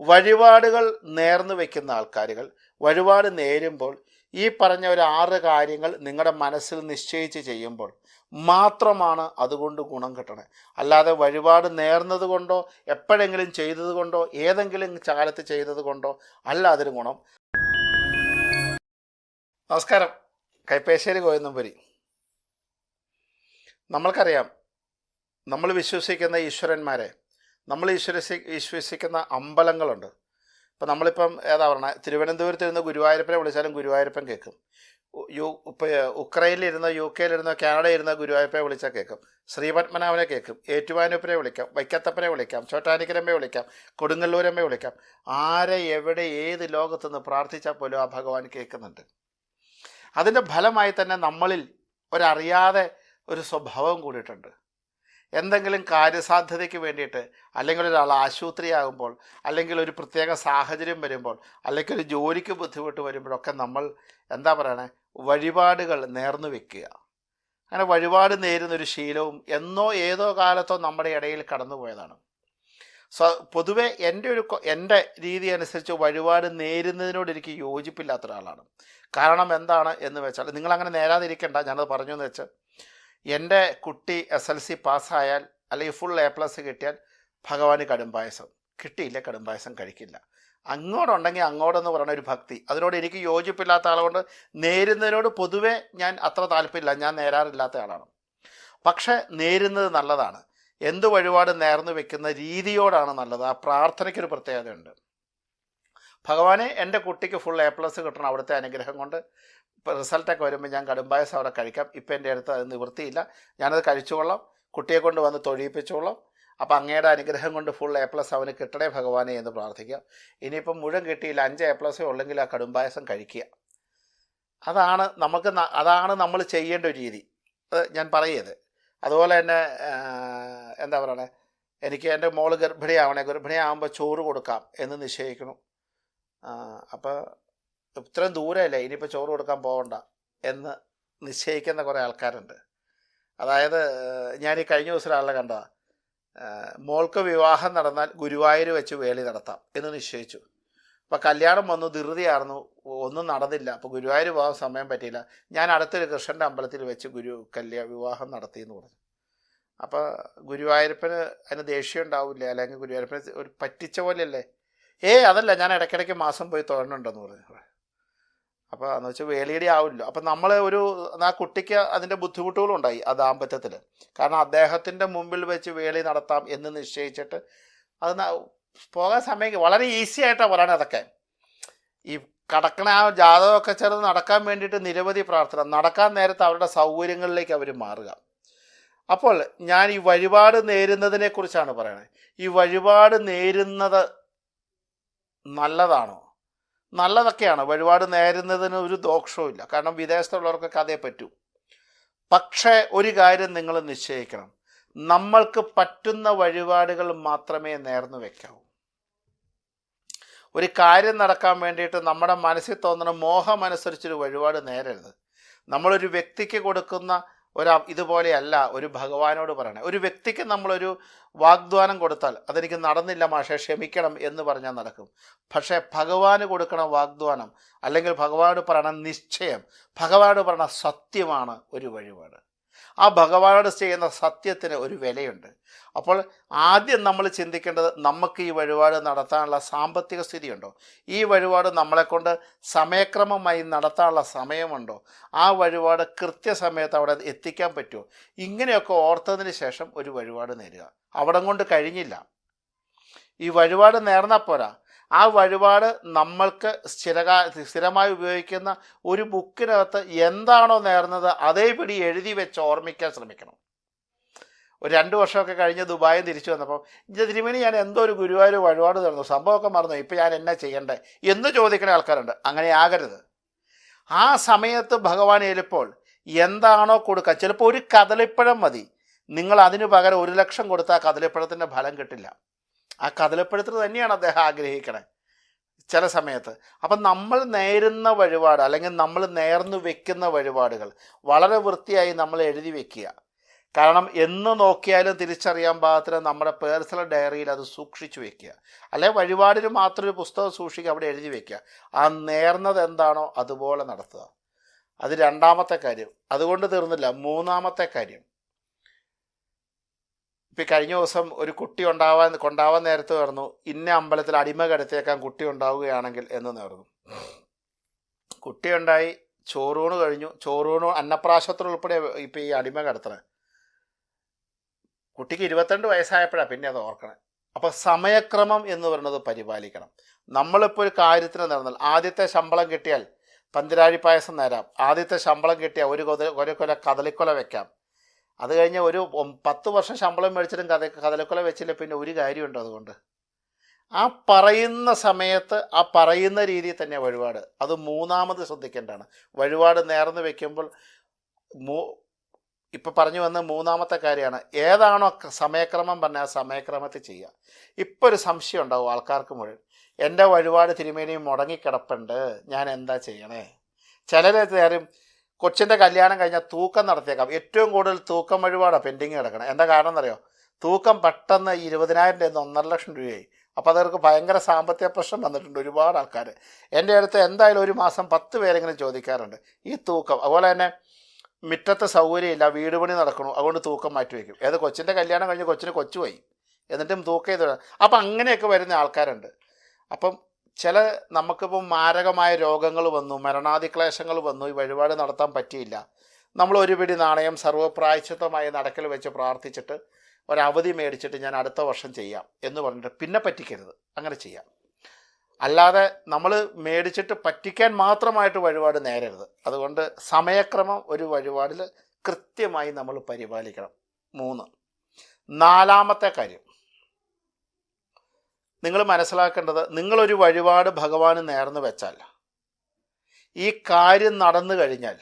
വഴിപാടുകൾ നേർന്നു വെക്കുന്ന ആൾക്കാരുകൾ വഴിപാട് നേരുമ്പോൾ ഈ പറഞ്ഞ ഒരു ആറ് കാര്യങ്ങൾ നിങ്ങളുടെ മനസ്സിൽ നിശ്ചയിച്ച് ചെയ്യുമ്പോൾ മാത്രമാണ് അതുകൊണ്ട് ഗുണം കിട്ടണേ. അല്ലാതെ വഴിപാട് നേർന്നത് കൊണ്ടോ എപ്പോഴെങ്കിലും ചെയ്തത് കൊണ്ടോ ഏതെങ്കിലും കാലത്ത് ചെയ്തത് കൊണ്ടോ അല്ല അതിന് ഗുണം. നമസ്കാരം. കൈപ്പേശ്ശേരി കോയന്നമ്പുരി നമ്മൾക്കറിയാം നമ്മൾ വിശ്വസിക്കുന്ന ഈശ്വരന്മാരെ നമ്മൾ ഈശ്വരസി വിശ്വസിക്കുന്ന അമ്പലങ്ങളുണ്ട്. ഇപ്പം നമ്മളിപ്പം ഏതാ പറഞ്ഞ തിരുവനന്തപുരത്ത് ഇരുന്ന് ഗുരുവായൂരപ്പനെ വിളിച്ചാലും ഗുരുവായൂരപ്പൻ കേൾക്കും. യു ഇപ്പോൾ ഉക്രൈനിലിരുന്ന് യു കെയിലിരുന്ന് കാനഡയിലിരുന്നോ ഗുരുവായൂരപ്പനെ വിളിച്ചാൽ കേൾക്കും. ശ്രീപത്മനാഭനെ കേൾക്കും. ഏറ്റുവാനൂപ്പനെ വിളിക്കാം. വൈക്കത്തപ്പനെ വിളിക്കാം. ചോട്ടാനിക്കരമ്മയെ വിളിക്കാം. കൊടുങ്ങല്ലൂരമ്മയെ വിളിക്കാം. ആരെ എവിടെ ഏത് ലോകത്തുനിന്ന് പ്രാർത്ഥിച്ചാൽ പോലും ആ ഭഗവാൻ കേൾക്കുന്നുണ്ട്. അതിന്റെ ഫലമായി തന്നെ നമ്മളിൽ ഒരറിയാതെ ഒരു സ്വഭാവം കൂടിയിട്ടുണ്ട്. എന്തെങ്കിലും കാര്യസാധ്യതയ്ക്ക് വേണ്ടിയിട്ട് അല്ലെങ്കിൽ ഒരാൾ ആശുപത്രിയാകുമ്പോൾ അല്ലെങ്കിൽ ഒരു പ്രത്യേക സാഹചര്യം വരുമ്പോൾ അല്ലെങ്കിൽ ഒരു ജോലിക്ക് ബുദ്ധിമുട്ട് വരുമ്പോഴൊക്കെ നമ്മൾ എന്താ പറയണേ? വഴിപാടുകൾ നേർന്നു വെക്കുക. അങ്ങനെ വഴിപാട് നേരുന്നൊരു ശീലവും എന്നോ ഏതോ കാലത്തോ നമ്മുടെ ഇടയിൽ കടന്നുപോയതാണ് സോ പൊതുവെ എന്റെ ഒരു എന്റെ രീതി അനുസരിച്ച് വഴിപാട് നേരുന്നതിനോട് എനിക്ക് യോജിപ്പില്ലാത്ത ഒരാളാണ്. കാരണം എന്താണ് എന്ന് വെച്ചാൽ നിങ്ങളങ്ങനെ നേരാതിരിക്കണ്ട ഞാനത് പറഞ്ഞു എന്ന് വെച്ച് എന്റെ കുട്ടി എസ് എൽ സി പാസ്സായാൽ അല്ലെങ്കിൽ ഫുൾ എ പ്ലസ് കിട്ടിയാൽ ഭഗവാന് കടുംപായസം കിട്ടിയില്ല കടുംപായസം കഴിക്കില്ല. അങ്ങോട്ടുണ്ടെങ്കിൽ അങ്ങോട്ടെന്ന് പറയുന്ന ഒരു ഭക്തി. അതിനോട് എനിക്ക് യോജിപ്പില്ലാത്ത ആളുകൊണ്ട് നേരുന്നതിനോട് പൊതുവെ ഞാൻ അത്ര താല്പര്യമില്ല. ഞാൻ നേരാറില്ലാത്ത ആളാണ്. പക്ഷേ നേരുന്നത് നല്ലതാണ്. എന്ത് വഴിപാട് നേർന്നു വെക്കുന്ന രീതിയോടാണ് നല്ലത്. ആ പ്രാർത്ഥനയ്ക്കൊരു പ്രത്യേകതയുണ്ട്. ഭഗവാനെ എന്റെ കുട്ടിക്ക് ഫുൾ എ പ്ലസ് കിട്ടണം അവിടുത്തെ അനുഗ്രഹം കൊണ്ട്. ഇപ്പോൾ റിസൾട്ടൊക്കെ വരുമ്പോൾ ഞാൻ കടുംപായസം അവിടെ കഴിക്കാം. ഇപ്പം എന്റെ അടുത്ത് അത് നിവൃത്തിയില്ല. ഞാനത് കഴിച്ചുകൊള്ളാം. കുട്ടിയെ കൊണ്ട് വന്ന് തൊഴിയിപ്പിച്ചോളാം അപ്പോൾ അങ്ങയുടെ അനുഗ്രഹം കൊണ്ട് ഫുൾ എ പ്ലസ് അവന് കിട്ടണേ ഭഗവാനെ എന്ന് പ്രാർത്ഥിക്കാം. ഇനിയിപ്പം മുഴുവൻ കിട്ടിയില്ല. അഞ്ച് എ പ്ലസേ ഉള്ളെങ്കിൽ ആ കടുംപായസം കഴിക്കുക. അതാണ് നമുക്ക് അതാണ് നമ്മൾ ചെയ്യേണ്ട ഒരു രീതി. അത് ഞാൻ പറയത് അതുപോലെ തന്നെ എന്താ പറയണേ? എനിക്ക് എന്റെ മോൾ ഗർഭിണിയാവണേ. ഗർഭിണിയാവുമ്പോൾ ചോറ് കൊടുക്കാം എന്ന് നിശ്ചയിക്കണം അപ്പോൾ ഇത്രയും ദൂരമല്ലേ ഇനിയിപ്പോൾ ചോറ് കൊടുക്കാൻ പോകണ്ട എന്ന് നിശ്ചയിക്കുന്ന കുറേ ആൾക്കാരുണ്ട്. അതായത് ഞാൻ ഈ കഴിഞ്ഞ ദിവസം ഒരാളെ കണ്ടതാ. മോൾക്ക് വിവാഹം നടന്നാൽ ഗുരുവായൂർ വെച്ച് വേളി നടത്താം എന്ന് നിശ്ചയിച്ചു. അപ്പോൾ കല്യാണം വന്നു ധൃതിയായിരുന്നു ഒന്നും നടന്നില്ല. അപ്പോൾ ഗുരുവായൂർ പോകാൻ സമയം പറ്റിയില്ല. ഞാൻ അടുത്തൊരു കൃഷ്ണന്റെ അമ്പലത്തിൽ വെച്ച് ഗുരു കല്യാ വിവാഹം നടത്തി എന്ന് പറഞ്ഞു. അപ്പോൾ ഗുരുവായൂരപ്പന് അതിന് ദേഷ്യം ഉണ്ടാവില്ല? അല്ലെങ്കിൽ ഗുരുവായൂരപ്പന് ഒരു പറ്റിച്ച പോലെയല്ലേ? ഏ അതല്ല ഞാൻ ഇടയ്ക്കിടയ്ക്ക് മാസം പോയി തൊഴണുണ്ടെന്ന് പറഞ്ഞു. അപ്പോൾ എന്ന് വെച്ചാൽ വേളിയടി ആവില്ല. അപ്പം നമ്മൾ ഒരു ആ കുട്ടിക്ക് അതിന്റെ ബുദ്ധിമുട്ടുകളുണ്ടായി ആ ദാമ്പത്യത്തിൽ കാരണം അദ്ദേഹത്തിന്റെ മുമ്പിൽ വെച്ച് വേളി നടത്താം എന്ന് നിശ്ചയിച്ചിട്ട് അത് പോകാൻ സമയം വളരെ ഈസി ആയിട്ടാണ് പറയുന്നത് അതൊക്കെ. ഈ കടക്കണ ആ ജാതകമൊക്കെ ചേർന്ന് നടക്കാൻ വേണ്ടിയിട്ട് നിരവധി പ്രാർത്ഥന. നടക്കാൻ നേരത്തെ അവരുടെ സൗകര്യങ്ങളിലേക്ക് അവർ മാറുക. അപ്പോൾ ഞാൻ ഈ വഴിപാട് നേരുന്നതിനെക്കുറിച്ചാണ് പറയുന്നത് ഈ വഴിപാട് നേരുന്നത് നല്ലതാണോ? നല്ലതൊക്കെയാണ്. വഴിപാട് നേരുന്നതിന് ഒരു ദോഷവുമില്ല കാരണം വിദേശത്തുള്ളവർക്കൊക്കെ അതേ പറ്റൂ. പക്ഷേ ഒരു കാര്യം നിങ്ങൾ നിശ്ചയിക്കണം. നമ്മൾക്ക് പറ്റുന്ന വഴിപാടുകൾ മാത്രമേ നേർന്നു വെക്കാവൂ. ഒരു കാര്യം നടക്കാൻ വേണ്ടിയിട്ട് നമ്മുടെ മനസ്സിൽ തോന്നുന്ന മോഹമനുസരിച്ചൊരു വഴിപാട് നേരരുത്. നമ്മളൊരു വ്യക്തിക്ക് കൊടുക്കുന്ന ഒരു ഇതുപോലെയല്ല ഒരു ഭഗവാനോട് പറയണേ. ഒരു വ്യക്തിക്ക് നമ്മളൊരു വാഗ്ദാനം കൊടുത്താൽ അതെനിക്ക് നടന്നില്ല മാഷെ ക്ഷമിക്കണം എന്ന് പറഞ്ഞാൽ നടക്കും. പക്ഷേ ഭഗവാന് കൊടുക്കണ വാഗ്ദാനം അല്ലെങ്കിൽ ഭഗവാനോട് പറയണ നിശ്ചയം ഭഗവാനോട് പറയണ സത്യമാണ് ഒരു വഴിപാട്. ആ ഭഗവാനോട് ചെയ്യുന്ന സത്യത്തിന് ഒരു വിലയുണ്ട്. അപ്പോൾ ആദ്യം നമ്മൾ ചിന്തിക്കേണ്ടത് നമുക്ക് ഈ വഴിപാട് നടത്താനുള്ള സാമ്പത്തിക സ്ഥിതിയുണ്ടോ? ഈ വഴിപാട് നമ്മളെക്കൊണ്ട് സമയക്രമമായി നടത്താനുള്ള സമയമുണ്ടോ? ആ വഴിപാട് കൃത്യസമയത്ത് അവിടെ എത്തിക്കാൻ പറ്റുമോ? ഇങ്ങനെയൊക്കെ ഓർത്തതിന് ശേഷം ഒരു വഴിപാട് നേരുക. അവിടം കൊണ്ട് കഴിഞ്ഞില്ല. ഈ വഴിപാട് നേർന്നാൽ പോരാ. ആ വഴിപാട് നമ്മൾക്ക് സ്ഥിരകാ സ്ഥിരമായി ഉപയോഗിക്കുന്ന ഒരു ബുക്കിനകത്ത് എന്താണോ നേർന്നത് അതേപടി എഴുതി വെച്ച് ഓർമ്മിക്കാൻ ശ്രമിക്കണം. ഒരു രണ്ട് വർഷമൊക്കെ കഴിഞ്ഞ് ദുബായിൽ തിരിച്ചു വന്നപ്പോൾ ഇത് തിരുമേനി ഞാൻ എന്തോ ഒരു ഗുരുവായൂർ വഴിപാട് തന്നു സംഭവമൊക്കെ മറന്നു. ഇപ്പം ഞാൻ എന്നാ ചെയ്യണ്ടേ? എന്ന് ചോദിക്കുന്ന ആൾക്കാരുണ്ട്. അങ്ങനെ ആകരുത്. ആ സമയത്ത് ഭഗവാൻ എഴുപ്പോൾ എന്താണോ കൊടുക്കുക ചിലപ്പോൾ ഒരു കദളിപ്പഴം മതി. നിങ്ങൾ അതിനു പകരം ഒരു ലക്ഷം കൊടുത്താൽ കദളിപ്പഴത്തിന്റെ ഫലം കിട്ടില്ല. ആ കദളിപ്പഴത്തിന് തന്നെയാണ് അദ്ദേഹം ആഗ്രഹിക്കണേ ചില സമയത്ത്. അപ്പം നമ്മൾ നേരുന്ന വഴിപാട് അല്ലെങ്കിൽ നമ്മൾ നേർന്നു വെക്കുന്ന വഴിപാടുകൾ വളരെ വൃത്തിയായി നമ്മൾ എഴുതി വെക്കുക. കാരണം എന്ന് നോക്കിയാലും തിരിച്ചറിയാൻ പാകത്തിന് നമ്മുടെ പേഴ്സണൽ ഡയറിയിൽ അത് സൂക്ഷിച്ചു വെക്കുക. അല്ലെ വഴിപാടിന് മാത്രം ഒരു പുസ്തകം സൂക്ഷിക്കുക അവിടെ എഴുതി വെക്കുക. ആ നേർന്നത് എന്താണോ അതുപോലെ നടത്തുക. അത് രണ്ടാമത്തെ കാര്യം. അതുകൊണ്ട് തീർന്നില്ല. മൂന്നാമത്തെ കാര്യം. ഇപ്പം കഴിഞ്ഞ ദിവസം ഒരു കുട്ടി ഉണ്ടാവാൻ കൊണ്ടാവാൻ നേരത്ത് പറഞ്ഞു ഇന്ന അമ്പലത്തിൽ അടിമ കടത്തേക്കാൻ കുട്ടി ഉണ്ടാവുകയാണെങ്കിൽ എന്ന് നേർന്നു. കുട്ടിയുണ്ടായി ചോറൂണ് കഴിഞ്ഞു. ചോറൂണ് അന്നപ്രാശത്തിൽ ഉൾപ്പെടെ ഇപ്പം ഈ അടിമ കടത്തണേ. കുട്ടിക്ക് ഇരുപത്തിരണ്ട് വയസ്സായപ്പോഴാണ് പിന്നെ അത് ഓർക്കണേ. അപ്പോൾ സമയക്രമം എന്ന് പറയുന്നത് പരിപാലിക്കണം. നമ്മളിപ്പോൾ ഒരു കാര്യത്തിന് നടന്നാൽ ആദ്യത്തെ ശമ്പളം കിട്ടിയാൽ പന്തിരാഴി പായസം നേരാം. ആദ്യത്തെ ശമ്പളം കിട്ടിയാൽ ഒരു കൊല ഒരു കൊല കദളിക്കൊല വെക്കാം. അത് കഴിഞ്ഞ് ഒരു പത്ത് വർഷം ശമ്പളം മേടിച്ചിട്ടും കഥ കഥലക്കൊല വെച്ചില്ല പിന്നെ ഒരു കാര്യമുണ്ട് അതുകൊണ്ട്. ആ പറയുന്ന സമയത്ത് ആ പറയുന്ന രീതിയിൽ തന്നെ വഴിപാട്. അത് മൂന്നാമത് ശ്രദ്ധിക്കേണ്ടതാണ്. വഴിപാട് നേർന്ന് വെക്കുമ്പോൾ മൂ ഇപ്പം പറഞ്ഞു വന്ന മൂന്നാമത്തെ കാര്യമാണ്. ഏതാണോ സമയക്രമം പറഞ്ഞ ആ സമയക്രമത്തിൽ ചെയ്യുക. ഇപ്പോൾ ഒരു സംശയം ഉണ്ടാവും ആൾക്കാർക്ക് മുഴുവൻ. എന്റെ വഴിപാട് തിരുമേനിയും മുടങ്ങിക്കിടപ്പുണ്ട്. ഞാൻ എന്താ ചെയ്യണേ? ചിലരെ നേരം കൊച്ചിന്റെ കല്യാണം കഴിഞ്ഞാൽ തൂക്കം നടത്തിയേക്കാം. ഏറ്റവും കൂടുതൽ തൂക്കം വഴിപാടാണ് പെൻഡിങ് കിടക്കണം. എന്താ കാരണം എന്നറിയോ? തൂക്കം പെട്ടെന്ന് ഇരുപതിനായിരം രൂപ ഒന്നര ലക്ഷം രൂപയായി. അപ്പോൾ അതവർക്ക് ഭയങ്കര സാമ്പത്തിക പ്രശ്നം വന്നിട്ടുണ്ട് ഒരുപാട് ആൾക്കാർ എന്റെ അടുത്ത് എന്തായാലും ഒരു മാസം പത്ത് പേരെങ്കിലും ചോദിക്കാറുണ്ട് ഈ തൂക്കം അതുപോലെ തന്നെ മുറ്റത്ത് സൗകര്യമില്ല വീട് പണി നടക്കണു അതുകൊണ്ട് തൂക്കം മാറ്റി വയ്ക്കും ഏത് കൊച്ചിന്റെ കല്യാണം കഴിഞ്ഞ് കൊച്ചിന് കൊച്ചുപോയി. എന്നിട്ടും തൂക്കം ചെയ്ത് അപ്പം അങ്ങനെയൊക്കെ വരുന്ന ആൾക്കാരുണ്ട്. അപ്പം ചില നമുക്കിപ്പം മാരകമായ രോഗങ്ങൾ വന്നു മരണാതിക്ലേശങ്ങൾ വന്നു ഈ വഴിപാട് നടത്താൻ പറ്റിയില്ല. നമ്മൾ ഒരു പിടി നാണയം സർവപ്രായച്ചിത്തമായി നടക്കൽ വെച്ച് പ്രാർത്ഥിച്ചിട്ട് ഒരവധി മേടിച്ചിട്ട് ഞാൻ അടുത്ത വർഷം ചെയ്യാം എന്ന് പറഞ്ഞിട്ട് പിന്നെ പറ്റിക്കരുത്. അങ്ങനെ ചെയ്യാം. അല്ലാതെ നമ്മൾ മേടിച്ചിട്ട് പറ്റിക്കാൻ മാത്രമായിട്ട് വഴിപാട് നേരരുത്. അതുകൊണ്ട് സമയക്രമം ഒരു വഴിപാടിൽ കൃത്യമായി നമ്മൾ പരിപാലിക്കണം. മൂന്ന്. നാലാമത്തെ കാര്യം. നിങ്ങൾ മനസ്സിലാക്കേണ്ടത് നിങ്ങളൊരു വഴിപാട് ഭഗവാന് നേർന്നു വെച്ചാൽ ഈ കാര്യം നടന്നു കഴിഞ്ഞാൽ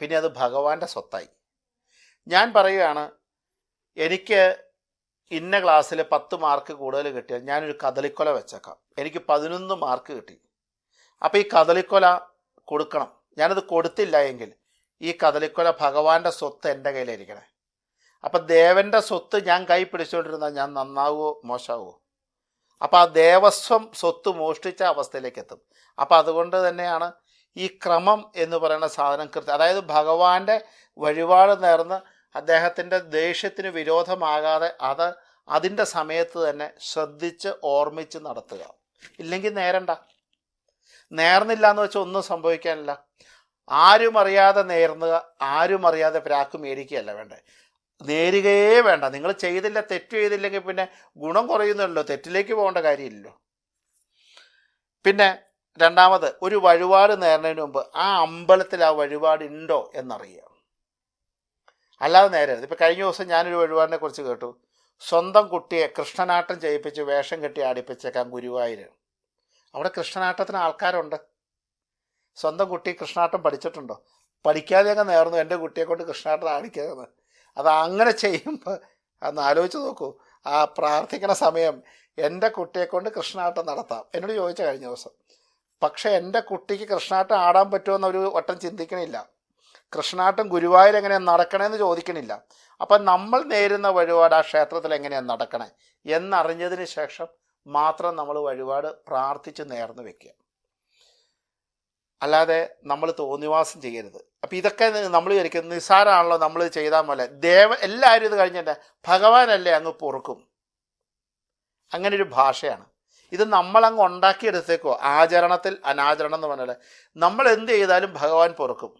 പിന്നെ അത് ഭഗവാന്റെ സ്വത്തായി. ഞാൻ പറയുകയാണ് എനിക്ക് ഇന്ന ക്ലാസ്സിൽ പത്ത് മാർക്ക് കൂടുതൽ കിട്ടിയാൽ ഞാനൊരു കദളിക്കൊല വെച്ചേക്കാം. എനിക്ക് പതിനൊന്ന് മാർക്ക് കിട്ടി. അപ്പോൾ ഈ കദളിക്കൊല കൊടുക്കണം. ഞാനത് കൊടുത്തില്ല എങ്കിൽ ഈ കദളിക്കൊല ഭഗവാന്റെ സ്വത്ത് എന്റെ കയ്യിലിരിക്കണേ. അപ്പം ദേവന്റെ സ്വത്ത് ഞാൻ കൈ പിടിച്ചുകൊണ്ടിരുന്നാൽ ഞാൻ നന്നാവുമോ മോശമാവുമോ അപ്പോൾ ആ ദേവസ്വം സ്വത്ത് മോഷ്ടിച്ച അവസ്ഥയിലേക്ക് എത്തും അപ്പോൾ അതുകൊണ്ട് തന്നെയാണ് ഈ ക്രമം എന്ന് പറയുന്ന സാധനം കൃത്യം. അതായത് ഭഗവാന്റെ വഴിപാട് നേർന്ന് അദ്ദേഹത്തിന്റെ ദേഷ്യത്തിന് വിരോധമാകാതെ അത് അതിന്റെ സമയത്ത് തന്നെ ശ്രദ്ധിച്ച് ഓർമ്മിച്ച് നടത്തുക. ഇല്ലെങ്കിൽ നേരണ്ട. നേർന്നില്ല എന്ന് വെച്ചാൽ ഒന്നും സംഭവിക്കാനില്ല. ആരും അറിയാതെ നേർന്നുക ആരും അറിയാതെ പ്രാക്ക് മേടിക്കുകയല്ല വേണ്ടേ നേരുകയേ വേണ്ട. നിങ്ങൾ ചെയ്തില്ല തെറ്റ് ചെയ്തില്ലെങ്കിൽ പിന്നെ ഗുണം കുറയുന്നുള്ളൂ തെറ്റിലേക്ക് പോകേണ്ട കാര്യമില്ലല്ലോ. പിന്നെ രണ്ടാമത് ഒരു വഴിപാട് നേരുന്നതിന് മുമ്പ് ആ അമ്പലത്തിൽ ആ വഴിപാട് ഉണ്ടോ എന്നറിയുക. അല്ലാതെ നേരെ ഇപ്പം കഴിഞ്ഞ ദിവസം ഞാനൊരു വഴിപാടിനെ കുറിച്ച് കേട്ടു. സ്വന്തം കുട്ടിയെ കൃഷ്ണനാട്ടം ചെയ്യിപ്പിച്ച് വേഷം കെട്ടി ആടിപ്പിച്ചേക്കാം ഗുരുവായൂർ അവിടെ കൃഷ്ണനാട്ടത്തിന് ആൾക്കാരുണ്ട്. സ്വന്തം കുട്ടി കൃഷ്ണാട്ടം പഠിച്ചിട്ടുണ്ടോ? പഠിക്കാതെ നേർന്നു. എന്റെ കുട്ടിയെ കൊണ്ട് കൃഷ്ണാട്ടം ആടിക്കാതെന്ന് അത് അങ്ങനെ ചെയ്യുമ്പോൾ അന്ന് ആലോചിച്ച് നോക്കൂ. ആ പ്രാർത്ഥിക്കണ സമയം എന്റെ കുട്ടിയെ കൊണ്ട് കൃഷ്ണാട്ടം നടത്താം. എന്നോട് ചോദിച്ച കഴിഞ്ഞ ദിവസം പക്ഷേ എന്റെ കുട്ടിക്ക് കൃഷ്ണാട്ടം ആടാൻ പറ്റുമെന്ന് ഒരു വട്ടം ചിന്തിക്കണില്ല. കൃഷ്ണാട്ടം ഗുരുവായൂർ എങ്ങനെയാണ് നടക്കണമെന്ന് ചോദിക്കണില്ല. അപ്പം നമ്മൾ നേരുന്ന വഴിപാട് ആ ക്ഷേത്രത്തിൽ എങ്ങനെയാണ് നടക്കണേ? എന്നറിഞ്ഞതിന് ശേഷം മാത്രം നമ്മൾ വഴിപാട് പ്രാർത്ഥിച്ച് നേർന്ന് വെക്കുക. അല്ലാതെ നമ്മൾ തോന്നിവാസം ചെയ്യരുത്. അപ്പം ഇതൊക്കെ നമ്മൾ വിചാരിക്കും നിസ്സാരമാണല്ലോ നമ്മൾ ചെയ്താൽ പോലെ. ദേവ എല്ലാവരും ഇത് കഴിഞ്ഞിട്ട് ഭഗവാനല്ലേ അങ്ങ് പൊറുക്കും. അങ്ങനെ ഒരു ഭാഷയാണ്. ഇത് നമ്മളങ്ങ് ഉണ്ടാക്കിയെടുത്തേക്കോ? ആചരണത്തിൽ അനാചരണം എന്ന് പറഞ്ഞാൽ നമ്മൾ എന്ത് ചെയ്താലും ഭഗവാൻ പൊറുക്കും.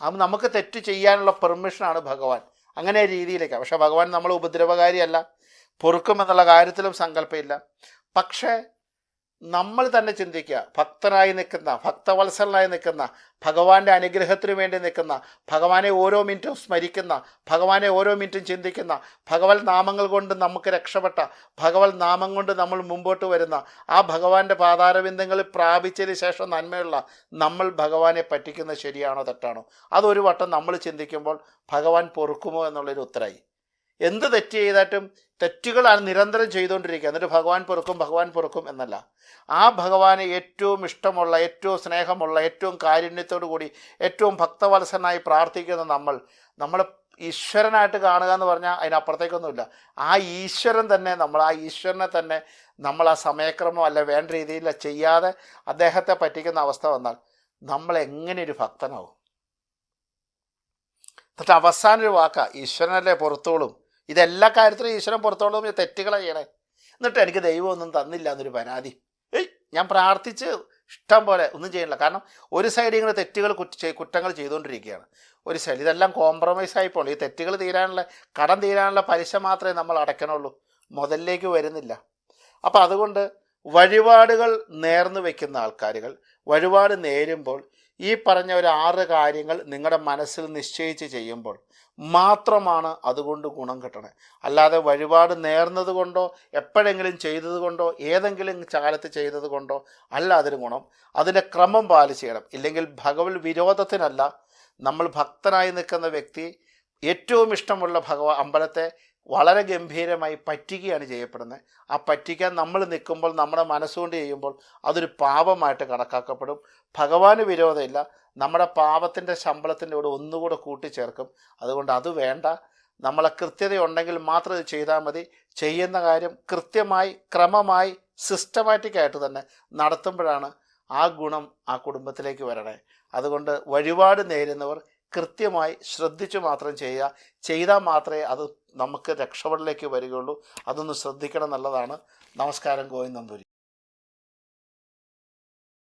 അത് നമുക്ക് തെറ്റ് ചെയ്യാനുള്ള പെർമിഷനാണ് ഭഗവാൻ. അങ്ങനെ രീതിയിലേക്കാണ് പക്ഷേ ഭഗവാൻ നമ്മൾ ഉപദ്രവകാരിയല്ല. പൊറുക്കും എന്നുള്ള കാര്യത്തിലും സങ്കല്പമില്ല. പക്ഷേ നമ്മൾ തന്നെ ചിന്തിക്കുക. ഭക്തനായി നിൽക്കുന്ന ഭക്തവത്സരനായി നിൽക്കുന്ന ഭഗവാന്റെ അനുഗ്രഹത്തിനു വേണ്ടി നിൽക്കുന്ന ഭഗവാനെ ഓരോ മിനിറ്റും സ്മരിക്കുന്ന ഭഗവാനെ ഓരോ മിനിറ്റും ചിന്തിക്കുന്ന ഭഗവത് നാമങ്ങൾ കൊണ്ട് നമുക്ക് രക്ഷപ്പെട്ട ഭഗവത് നാമം കൊണ്ട് നമ്മൾ മുമ്പോട്ട് വരുന്ന ആ ഭഗവാന്റെ പാതാരബിന്ദങ്ങളിൽ പ്രാപിച്ചതിന് ശേഷം നന്മയുള്ള നമ്മൾ ഭഗവാനെ പറ്റിക്കുന്നത് ശരിയാണോ തെറ്റാണോ? അതൊരു വട്ടം നമ്മൾ ചിന്തിക്കുമ്പോൾ ഭഗവാൻ പൊറുക്കുമോ എന്നുള്ളൊരു ഉത്തരമായി എന്ത് തെറ്റ് ചെയ്താലും തെറ്റുകളാണ് നിരന്തരം ചെയ്തുകൊണ്ടിരിക്കുക. എന്നിട്ട് ഭഗവാൻ പൊറുക്കും ഭഗവാൻ പൊറുക്കും എന്നല്ല. ആ ഭഗവാനെ ഏറ്റവും ഇഷ്ടമുള്ള ഏറ്റവും സ്നേഹമുള്ള ഏറ്റവും കാരുണ്യത്തോടു കൂടി ഏറ്റവും ഭക്തവത്സനായി പ്രാർത്ഥിക്കുന്ന നമ്മൾ നമ്മൾ ഈശ്വരനായിട്ട് കാണുക എന്ന് പറഞ്ഞാൽ അതിനപ്പുറത്തേക്കൊന്നുമില്ല. ആ ഈശ്വരൻ തന്നെ നമ്മൾ ആ ഈശ്വരനെ തന്നെ നമ്മൾ ആ സമയക്രമം അല്ല വേണ്ട രീതിയിൽ ചെയ്യാതെ അദ്ദേഹത്തെ പറ്റിക്കുന്ന അവസ്ഥ വന്നാൽ നമ്മൾ എങ്ങനെ ഒരു ഭക്തനാവും? എന്നിട്ട് അവസാന ഒരു വാക്ക ഈശ്വരനല്ലേ പുറത്തോളും. ഇതെല്ലാ കാര്യത്തിലും ഈശ്വരൻ പുറത്തോളം തെറ്റുകളെ ചെയ്യണേ. എന്നിട്ട് എനിക്ക് ദൈവമൊന്നും തന്നില്ല എന്നൊരു പരാതി. ഏയ് ഞാൻ പ്രാർത്ഥിച്ച് ഇഷ്ടം പോലെ ഒന്നും ചെയ്യണില്ല. കാരണം ഒരു സൈഡിൽ ഇങ്ങനെ തെറ്റുകൾ കുറ്റ- കുറ്റങ്ങൾ ചെയ്തുകൊണ്ടിരിക്കുകയാണ്. ഒരു സൈഡ് ഇതെല്ലാം കോംപ്രമൈസ് ആയി പോകണം ഈ തെറ്റുകൾ തീരാനുള്ള കടം തീരാനുള്ള പലിശ മാത്രമേ നമ്മൾ അടയ്ക്കണുള്ളൂ. മുതലിലേക്ക് വരുന്നില്ല. അപ്പം അതുകൊണ്ട് വഴിപാടുകൾ നേർന്നു വെക്കുന്ന ആൾക്കാരുകൾ വഴിപാട് നേരുമ്പോൾ ഈ പറഞ്ഞ ഒരു ആറ് കാര്യങ്ങൾ നിങ്ങളുടെ മനസ്സിൽ നിശ്ചയിച്ച് ചെയ്യുമ്പോൾ മാത്രമാണ് അതുകൊണ്ട് ഗുണം കിട്ടണേ. അല്ലാതെ വഴിപാട് നേർന്നത് കൊണ്ടോ എപ്പോഴെങ്കിലും ചെയ്തത് കൊണ്ടോ ഏതെങ്കിലും കാലത്ത് ചെയ്തത് കൊണ്ടോ അല്ല അതിന് ഗുണം. അതിന്റെ ക്രമം പാലിച്ച് ചെയ്യണം. ഇല്ലെങ്കിൽ ഭഗവത് വിരോധത്തിനല്ല നമ്മൾ ഭക്തനായി നിൽക്കുന്ന വ്യക്തി ഏറ്റവും ഇഷ്ടമുള്ള ഭഗവ അമ്പലത്തെ വളരെ ഗംഭീരമായി പറ്റിക്കുകയാണ് ചെയ്യപ്പെടുന്നത്. ആ പറ്റിക്കാൻ നമ്മൾ നിൽക്കുമ്പോൾ നമ്മുടെ മനസ്സുകൊണ്ട് ചെയ്യുമ്പോൾ അതൊരു പാപമായിട്ട് കണക്കാക്കപ്പെടും. ഭഗവാന് വിരോധമില്ല. നമ്മുടെ പാപത്തിന്റെ ശമ്പളത്തിന്റെ കൂടെ ഒന്നുകൂടെ കൂട്ടിച്ചേർക്കും. അതുകൊണ്ട് അത് വേണ്ട. നമ്മളെ കൃത്യതയുണ്ടെങ്കിൽ മാത്രം ഇത് ചെയ്താൽ മതി. ചെയ്യുന്ന കാര്യം കൃത്യമായി ക്രമമായി സിസ്റ്റമാറ്റിക്കായിട്ട് തന്നെ നടത്തുമ്പോഴാണ് ആ ഗുണം ആ കുടുംബത്തിലേക്ക് വരണേ. അതുകൊണ്ട് വഴിപാട് നേരുന്നവർ കൃത്യമായി ശ്രദ്ധിച്ചു മാത്രം ചെയ്യുക. ചെയ്താൽ മാത്രമേ അത് നമുക്ക് രക്ഷപ്പെടലേക്ക് വരികയുള്ളൂ. അതൊന്ന് ശ്രദ്ധിക്കണം എന്നുള്ളതാണ്. നമസ്കാരം ഗോവിന്ദ് നമ്പൂരി